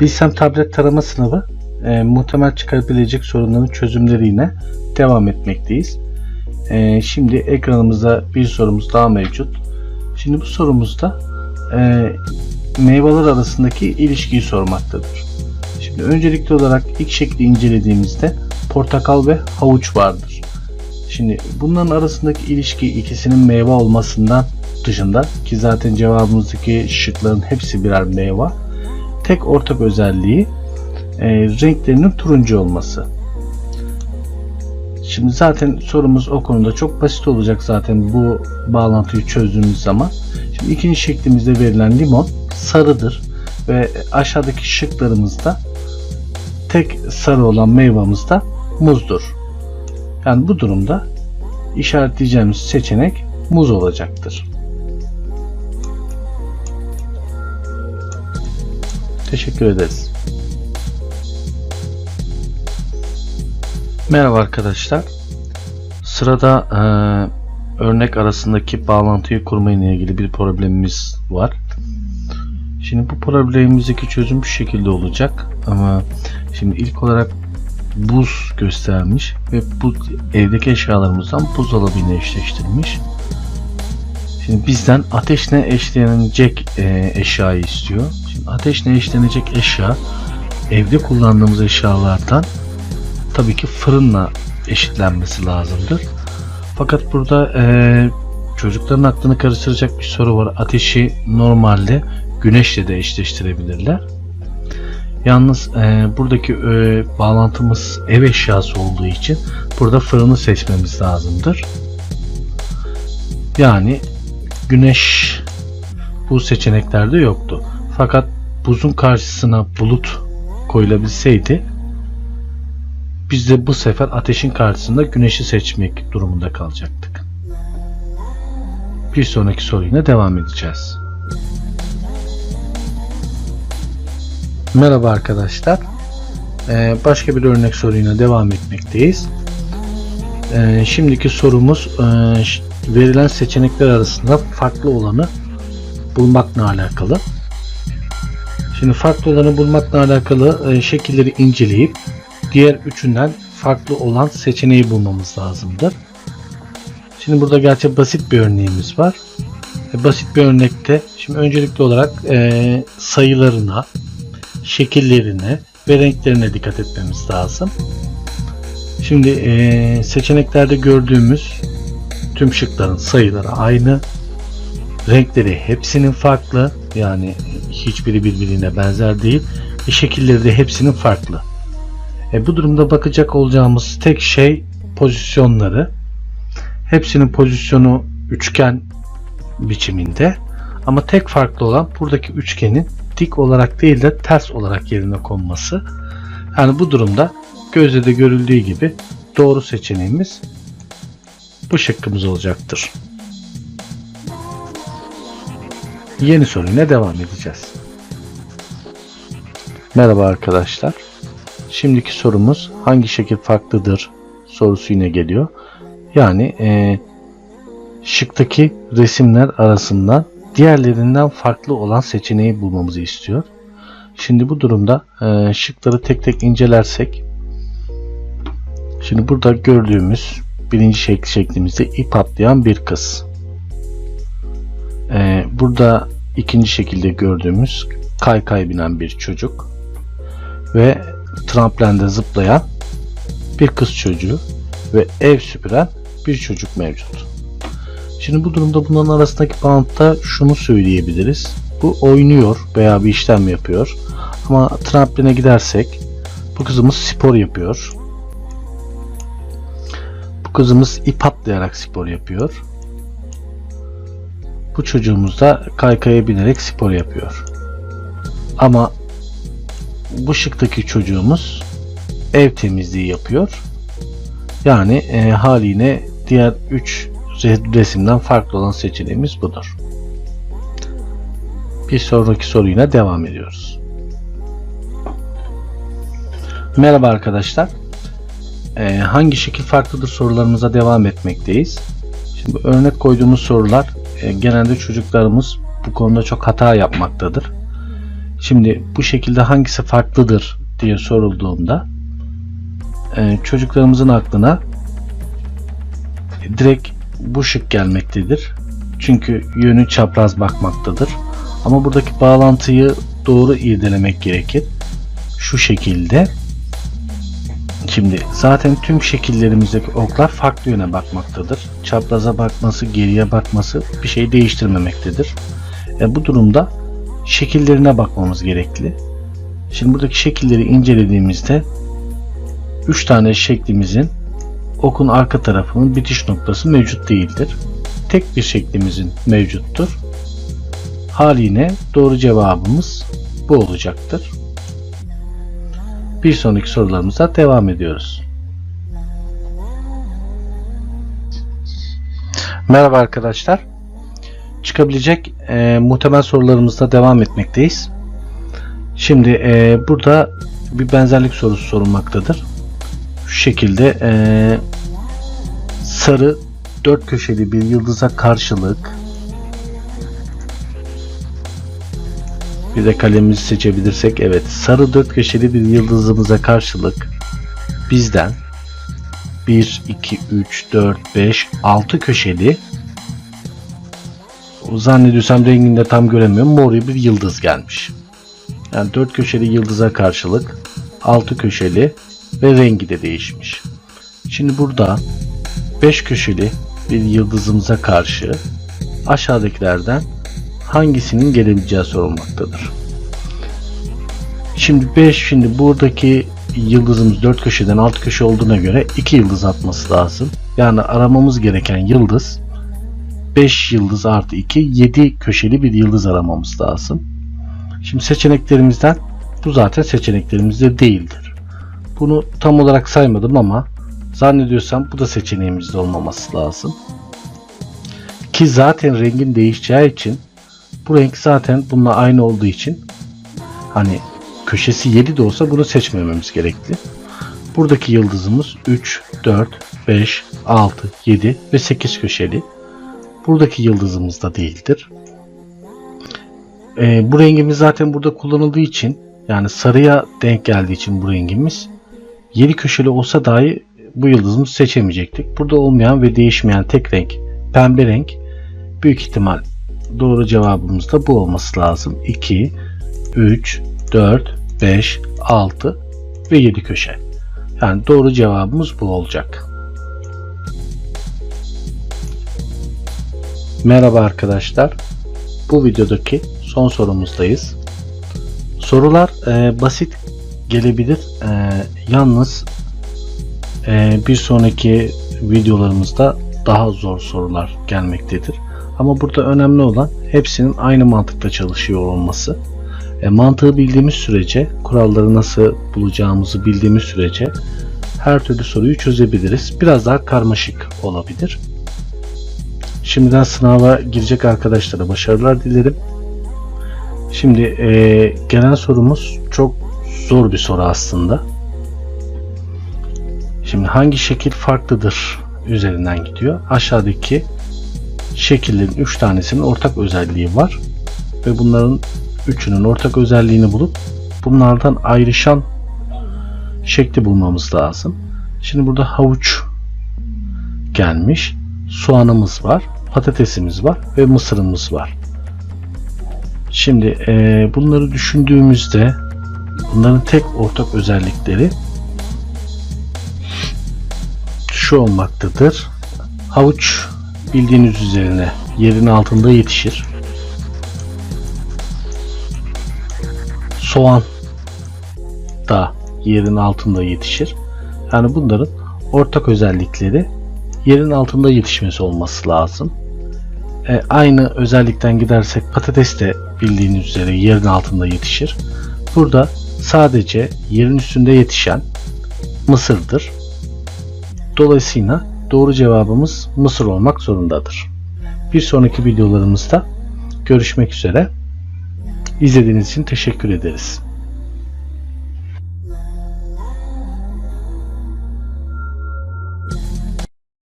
Bilsem tablet tarama sınavı e, muhtemel çıkabilecek sorunların çözümleriyle devam etmekteyiz. E, şimdi ekranımızda bir sorumuz daha mevcut. Şimdi bu sorumuzda e, meyveler arasındaki ilişkiyi sormaktadır. Şimdi öncelikli olarak ilk şekli incelediğimizde portakal ve havuç vardır. Şimdi bunların arasındaki ilişki ikisinin meyve olmasından dışında ki zaten cevabımızdaki şıkların hepsi birer meyve. Tek ortak özelliği e, renklerinin turuncu olması. Şimdi zaten sorumuz o konuda çok basit olacak zaten bu bağlantıyı çözdüğümüz zaman. Şimdi ikinci şeklimizde verilen limon sarıdır ve aşağıdaki şıklarımızda tek sarı olan meyvamız da muzdur. Yani bu durumda işaretleyeceğimiz seçenek muz olacaktır. Teşekkür ederiz. Merhaba arkadaşlar. Sırada e, örnek arasındaki bağlantıyı kurma ile ilgili bir problemimiz var. Şimdi bu problemimizdeki çözüm şu şekilde olacak ama şimdi ilk olarak buz göstermiş ve bu evdeki eşyalarımızdan buzdolabıyla eşleştirmiş. Şimdi bizden ateşle eşlenecek e, eşyayı istiyor. Şimdi ateşle eşlenecek eşya evde kullandığımız eşyalardan tabii ki fırınla eşitlenmesi lazımdır. Fakat burada e, çocukların aklını karıştıracak bir soru var. Ateşi normalde güneşle de eşleştirebilirler. Yalnız e, buradaki e, bağlantımız ev eşyası olduğu için burada fırını seçmemiz lazımdır. Yani güneş bu seçeneklerde yoktu. Fakat buzun karşısına bulut koyulabilseydi biz de bu sefer ateşin karşısında güneşi seçmek durumunda kalacaktık. Bir sonraki soruyla devam edeceğiz. Merhaba arkadaşlar. Ee, başka bir örnek soruyla devam etmekteyiz. Ee, şimdiki sorumuz e, verilen seçenekler arasında farklı olanı bulmakla alakalı. Şimdi farklı olanı bulmakla alakalı e, şekilleri inceleyip diğer üçünden farklı olan seçeneği bulmamız lazımdır. Şimdi burada gerçi basit bir örneğimiz var. E, basit bir örnekte şimdi öncelikli olarak e, sayılarına, şekillerine ve renklerine dikkat etmemiz lazım. Şimdi seçeneklerde gördüğümüz tüm şıkların sayıları aynı. Renkleri hepsinin farklı. Yani hiçbiri birbirine benzer değil. E, şekilleri de hepsinin farklı. E, bu durumda bakacak olacağımız tek şey pozisyonları. Hepsinin pozisyonu üçgen biçiminde. Ama tek farklı olan buradaki üçgenin dik olarak değil de ters olarak yerine konması. Yani bu durumda gözle de görüldüğü gibi doğru seçeneğimiz bu şıkkımız olacaktır. Yeni soruyla devam edeceğiz. Merhaba arkadaşlar. Şimdiki sorumuz hangi şekil farklıdır sorusu yine geliyor. Yani e, şıktaki resimler arasından diğerlerinden farklı olan seçeneği bulmamızı istiyor. Şimdi bu durumda e, şıkları tek tek incelersek şimdi burada gördüğümüz birinci şekli şeklimizde ip atlayan bir kız. E, burada ikinci şekilde gördüğümüz kaykay binen bir çocuk ve tramplende zıplayan bir kız çocuğu ve ev süpüren bir çocuk mevcut. Şimdi bu durumda bunların arasındaki bağıntıda şunu söyleyebiliriz. Bu oynuyor veya bir işlem yapıyor. Ama trampoline gidersek bu kızımız spor yapıyor. Bu kızımız ip atlayarak spor yapıyor. Bu çocuğumuz da kaykaya binerek spor yapıyor. Ama bu şıktaki çocuğumuz ev temizliği yapıyor. Yani e, haliyle diğer 3 resimden farklı olan seçeneğimiz budur. Bir sonraki soruyla devam ediyoruz. Merhaba arkadaşlar. Ee, hangi şekil farklıdır sorularımıza devam etmekteyiz. Şimdi örnek koyduğumuz sorular e, genelde çocuklarımız bu konuda çok hata yapmaktadır. Şimdi bu şekilde hangisi farklıdır diye sorulduğunda e, çocuklarımızın aklına direkt bu şık gelmektedir. Çünkü yönü çapraz bakmaktadır. Ama buradaki bağlantıyı doğru irdelemek gerekir. Şu şekilde. Şimdi zaten tüm şekillerimizdeki oklar farklı yöne bakmaktadır. Çapraza bakması, geriye bakması bir şey değiştirmemektedir. E, bu durumda şekillerine bakmamız gerekli. Şimdi buradaki şekilleri incelediğimizde 3 tane şeklimizin okun arka tarafının bitiş noktası mevcut değildir. Tek bir şeklimizin mevcuttur. Haline doğru cevabımız bu olacaktır. Bir sonraki sorularımıza devam ediyoruz. Merhaba arkadaşlar. Çıkabilecek e, muhtemel sorularımızda devam etmekteyiz. Şimdi e, burada bir benzerlik sorusu sorulmaktadır. Şu şekilde e, sarı dört köşeli bir yıldıza karşılık bir de kalemimizi seçebilirsek evet sarı dört köşeli bir yıldızımıza karşılık bizden 1 2 3 4 5 6 köşeli zannediyorsam rengini de tam göremiyorum mor bir yıldız gelmiş. Yani dört köşeli yıldıza karşılık altı köşeli ve rengi de değişmiş. Şimdi burada 5 köşeli bir yıldızımıza karşı aşağıdakilerden hangisinin gelebileceği sorulmaktadır. Şimdi 5 şimdi buradaki yıldızımız 4 köşeden 6 köşe olduğuna göre 2 yıldız atması lazım. Yani aramamız gereken yıldız 5 yıldız artı 2 7 köşeli bir yıldız aramamız lazım. Şimdi seçeneklerimizden bu zaten seçeneklerimizde değildir. Bunu tam olarak saymadım ama zannediyorsam bu da seçeneğimizde olmaması lazım. Ki zaten rengin değişeceği için bu renk zaten bununla aynı olduğu için hani köşesi 7 de olsa bunu seçmememiz gerekli. Buradaki yıldızımız 3, 4, 5, 6, 7 ve 8 köşeli. Buradaki yıldızımız da değildir. Ee, bu rengimiz zaten burada kullanıldığı için yani sarıya denk geldiği için bu rengimiz 7 köşeli olsa dahi bu yıldızımızı seçemeyecektik. Burada olmayan ve değişmeyen tek renk pembe renk büyük ihtimal doğru cevabımız da bu olması lazım. 2, 3, 4, 5, 6 ve 7 köşe. Yani doğru cevabımız bu olacak. Merhaba arkadaşlar. Bu videodaki son sorumuzdayız. Sorular e, basit gelebilir. E, yalnız e, bir sonraki videolarımızda daha zor sorular gelmektedir. Ama burada önemli olan hepsinin aynı mantıkta çalışıyor olması. E, mantığı bildiğimiz sürece, kuralları nasıl bulacağımızı bildiğimiz sürece her türlü soruyu çözebiliriz. Biraz daha karmaşık olabilir. Şimdiden sınava girecek arkadaşlara başarılar dilerim. Şimdi e, gelen sorumuz çok zor bir soru aslında. Şimdi hangi şekil farklıdır üzerinden gidiyor. Aşağıdaki şekillerin 3 tanesinin ortak özelliği var. Ve bunların üçünün ortak özelliğini bulup bunlardan ayrışan şekli bulmamız lazım. Şimdi burada havuç gelmiş. Soğanımız var. Patatesimiz var. Ve mısırımız var. Şimdi e, bunları düşündüğümüzde bunların tek ortak özellikleri şu olmaktadır. Havuç bildiğiniz üzerine yerin altında yetişir. Soğan da yerin altında yetişir. Yani bunların ortak özellikleri yerin altında yetişmesi olması lazım. E, aynı özellikten gidersek patates de bildiğiniz üzere yerin altında yetişir. Burada sadece yerin üstünde yetişen mısırdır. Dolayısıyla doğru cevabımız mısır olmak zorundadır. Bir sonraki videolarımızda görüşmek üzere. İzlediğiniz için teşekkür ederiz.